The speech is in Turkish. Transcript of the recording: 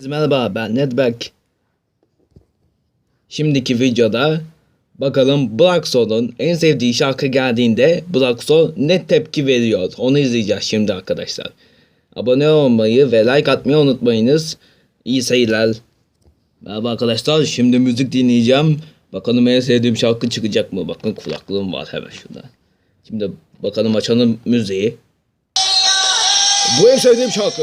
Merhaba ben Nedberk. Şimdiki videoda bakalım Blacksoul'un en sevdiği şarkı geldiğinde Blacksoul ne tepki veriyor. Onu izleyeceğiz şimdi arkadaşlar. Abone olmayı ve like atmayı unutmayınız. İyi seyirler. Merhaba arkadaşlar şimdi müzik dinleyeceğim. Bakalım en sevdiğim şarkı çıkacak mı? Bakın kulaklığım var hemen şurada. Şimdi bakalım açalım müziği. Bu en sevdiğim şarkı.